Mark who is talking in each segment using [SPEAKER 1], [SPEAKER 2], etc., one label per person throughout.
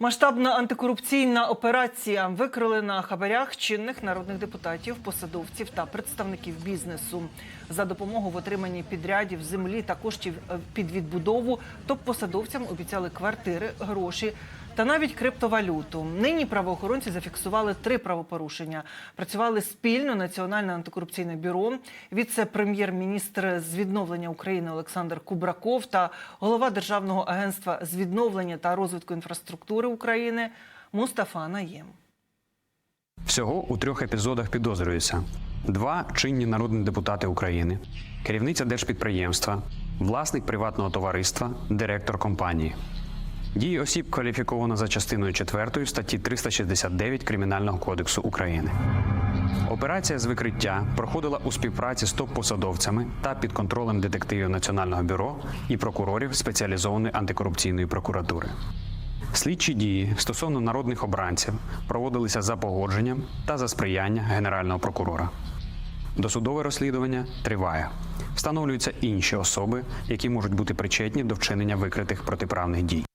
[SPEAKER 1] Масштабна антикорупційна операція викрили на хабарях чинних народних депутатів, посадовців та представників бізнесу. За допомогу в отриманні підрядів землі та коштів під відбудову топ-посадовцям обіцяли квартири, гроші та навіть криптовалюту. Нині правоохоронці зафіксували три правопорушення. Працювали спільно Національне антикорупційне бюро, віце-прем'єр-міністр з відновлення України Олександр Кубраков та голова Державного агентства з відновлення та розвитку інфраструктури України Мустафа Наєм.
[SPEAKER 2] Всього у трьох епізодах підозрюються: два чинні народні депутати України, керівниця держпідприємства, власник приватного товариства, директор компанії. Дії осіб кваліфіковано за частиною 4 статті 369 Кримінального кодексу України. Операція з викриття проходила у співпраці з топ-посадовцями та під контролем детективів Національного бюро і прокурорів спеціалізованої антикорупційної прокуратури. Слідчі дії стосовно народних обранців проводилися за погодженням та за сприяння генерального прокурора. Досудове розслідування триває. Встановлюються інші особи, які можуть бути причетні до вчинення викритих протиправних дій.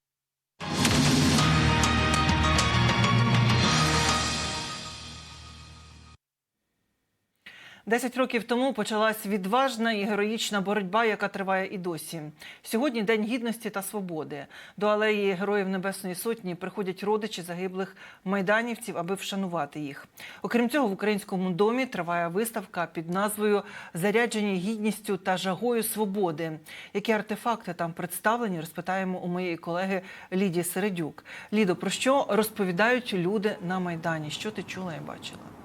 [SPEAKER 1] Десять років тому почалась відважна і героїчна боротьба, яка триває і досі. Сьогодні День гідності та свободи. До алеї Героїв Небесної Сотні приходять родичі загиблих майданівців, аби вшанувати їх. Окрім цього, в українському домі триває виставка під назвою Заряджені гідністю та жагою свободи. Які артефакти там представлені, розпитаємо у моєї колеги Лідії Середюк. Лідо, про що розповідають люди на майдані? Що ти чула і бачила?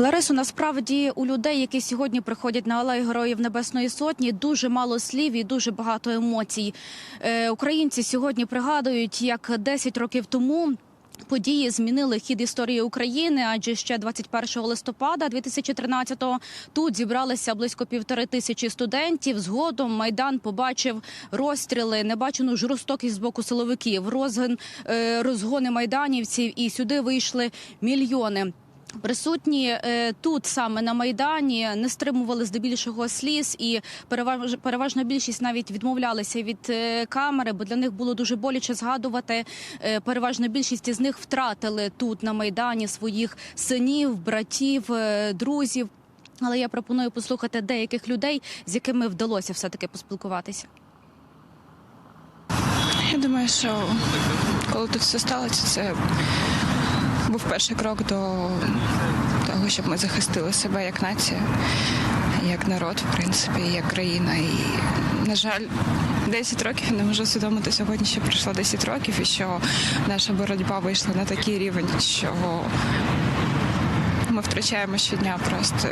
[SPEAKER 3] Ларисо, насправді у людей, які сьогодні приходять на алею Героїв Небесної Сотні, дуже мало слів і дуже багато емоцій. Е, українці сьогодні пригадують, як 10 років тому. Події змінили хід історії України, адже ще 21 листопада 2013-го тут зібралися близько півтори тисячі студентів. Згодом майдан побачив розстріли, небачену жорстокість з боку силовиків, розгон, е, розгони майданівців, і сюди вийшли мільйони. Присутні е, тут саме на майдані не стримували здебільшого сліз, і переваж, переважна більшість навіть відмовлялися від е, камери, бо для них було дуже боляче згадувати. Е, переважна більшість із них втратили тут на майдані своїх синів, братів, друзів. Але я пропоную послухати деяких людей, з якими вдалося все таки поспілкуватися.
[SPEAKER 4] Я думаю, що коли тут все сталося, це був перший крок до того, щоб ми захистили себе як нація, як народ, в принципі, як країна. І, на жаль, 10 років я не можу усвідомити сьогодні, що пройшло 10 років, і що наша боротьба вийшла на такий рівень, що ми втрачаємо щодня просто.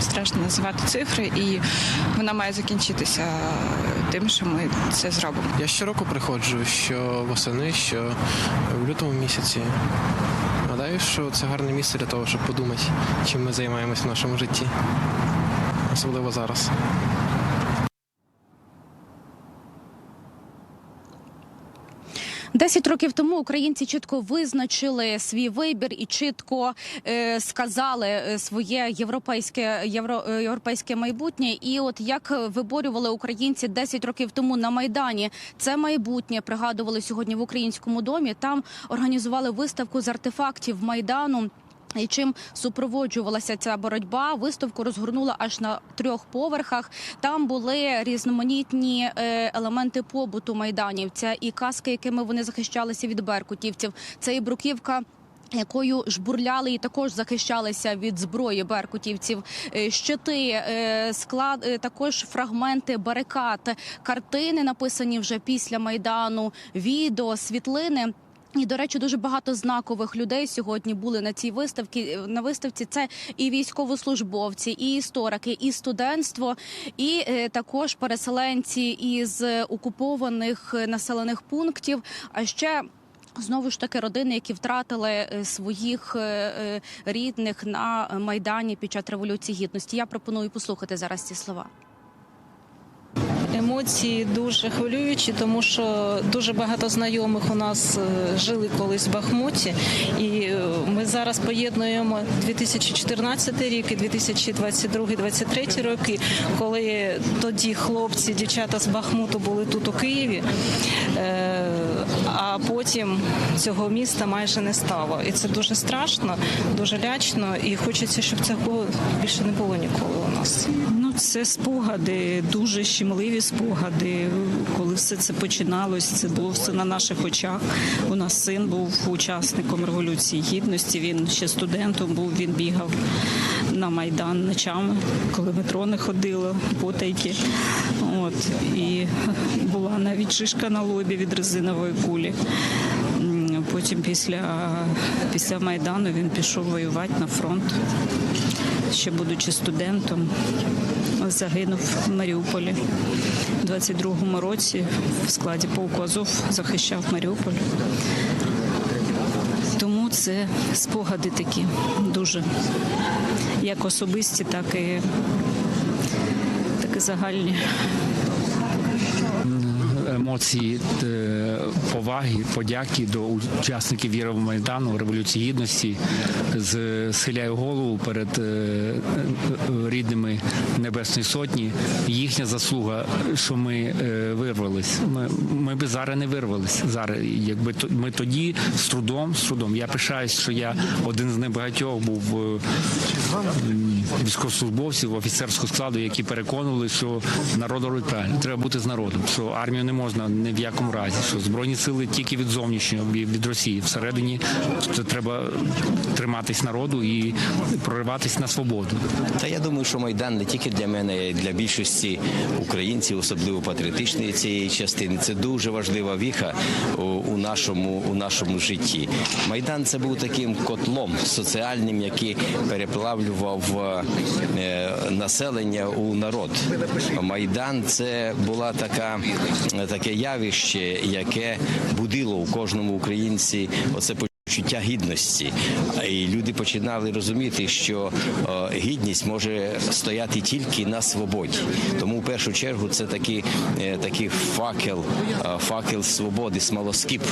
[SPEAKER 4] Страшно називати цифри, і вона має закінчитися тим, що ми це зробимо.
[SPEAKER 5] Я щороку приходжу, що восени, що в лютому місяці. Гадаю, що це гарне місце для того, щоб подумати, чим ми займаємось в нашому житті. Особливо зараз.
[SPEAKER 3] Десять років тому українці чітко визначили свій вибір і чітко е, сказали е, своє європейське євро, е, європейське майбутнє. І от як виборювали українці 10 років тому на майдані це майбутнє пригадували сьогодні в українському домі. Там організували виставку з артефактів майдану. І чим супроводжувалася ця боротьба? Виставку розгорнула аж на трьох поверхах. Там були різноманітні е, елементи побуту майданівця і каски, якими вони захищалися від беркутівців. Це і бруківка. Якою жбурляли і також захищалися від зброї беркутівців, Е, щити, е, склад також фрагменти барикад, картини написані вже після майдану, відео, світлини. І, до речі, дуже багато знакових людей сьогодні були на цій виставці. На виставці це і військовослужбовці, і історики, і студентство, і е, також переселенці із окупованих е, населених пунктів. А ще Знову ж таки, родини, які втратили е, своїх рідних на майдані під час революції гідності. Я пропоную послухати зараз ці слова.
[SPEAKER 6] Емоції дуже хвилюючі, тому що дуже багато знайомих у нас е, жили колись в Бахмуті, і е, ми зараз поєднуємо 2014 рік і 2022-2023 роки, коли тоді хлопці, дівчата з Бахмуту були тут у Києві, е, потім цього міста майже не стало. І це дуже страшно, дуже лячно, і хочеться, щоб цього більше не було ніколи у нас.
[SPEAKER 7] Ну, це спогади, дуже щемливі спогади. Коли все це починалось, це було все на наших очах. У нас син був учасником революції гідності. Він ще студентом був. Він бігав на майдан ночами, коли метро не ходило, потайки. От і була навіть шишка на лобі від резинової кулі. Потім після, після майдану він пішов воювати на фронт ще будучи студентом, загинув в Маріуполі. У 22-му році в складі полку Азов захищав Маріуполь. Тому це спогади такі дуже як особисті, так і, так і загальні.
[SPEAKER 8] емоції е, поваги, подяки до учасників Євромайдану, Революції Гідності. Схиляю голову перед е, е, рідними Небесної Сотні. Їхня заслуга, що ми е, вирвались. Ми, ми би зараз не вирвались. Зараз, якби ми тоді з трудом, з трудом. Я пишаюсь, що я один з небагатьох був військовослужбовців офіцерського складу, які переконували, що народ робить правильно. Треба бути з народом. Що армію не можна ні в якому разі. Що збройні сили тільки від зовнішнього від Росії. Всередині це треба триматись народу і прориватись на свободу.
[SPEAKER 9] Та я думаю, що майдан не тільки для мене, а й для більшості українців, особливо патріотичної цієї частини. Це дуже важлива віха у, у нашому у нашому житті. Майдан це був таким котлом соціальним, який переплавлював е, населення у народ. Майдан це була така таке явище, яке будило у кожному українці оце Почуття гідності, і люди починали розуміти, що е, гідність може стояти тільки на свободі. Тому в першу чергу це такий, е, такий факел, е, факел свободи, смолоскип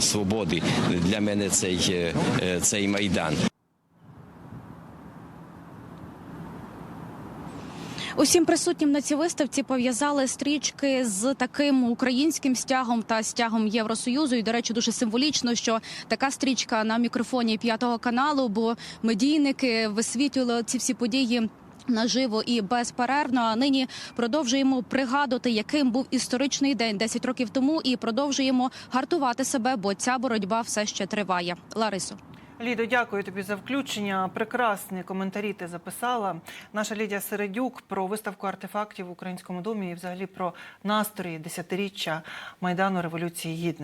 [SPEAKER 9] свободи. Для мене цей, цей майдан.
[SPEAKER 3] Усім присутнім на цій виставці пов'язали стрічки з таким українським стягом та стягом Євросоюзу. І, до речі, дуже символічно, що така стрічка на мікрофоні п'ятого каналу, бо медійники висвітлювали ці всі події. Наживо і безперервно. А нині продовжуємо пригадувати, яким був історичний день 10 років тому, і продовжуємо гартувати себе, бо ця боротьба все ще триває. Ларисо.
[SPEAKER 1] Лідо, дякую тобі за включення. Прекрасні коментарі ти записала. Наша Лідія Середюк про виставку артефактів в українському домі і взагалі про настрої десятиріччя майдану революції гідності.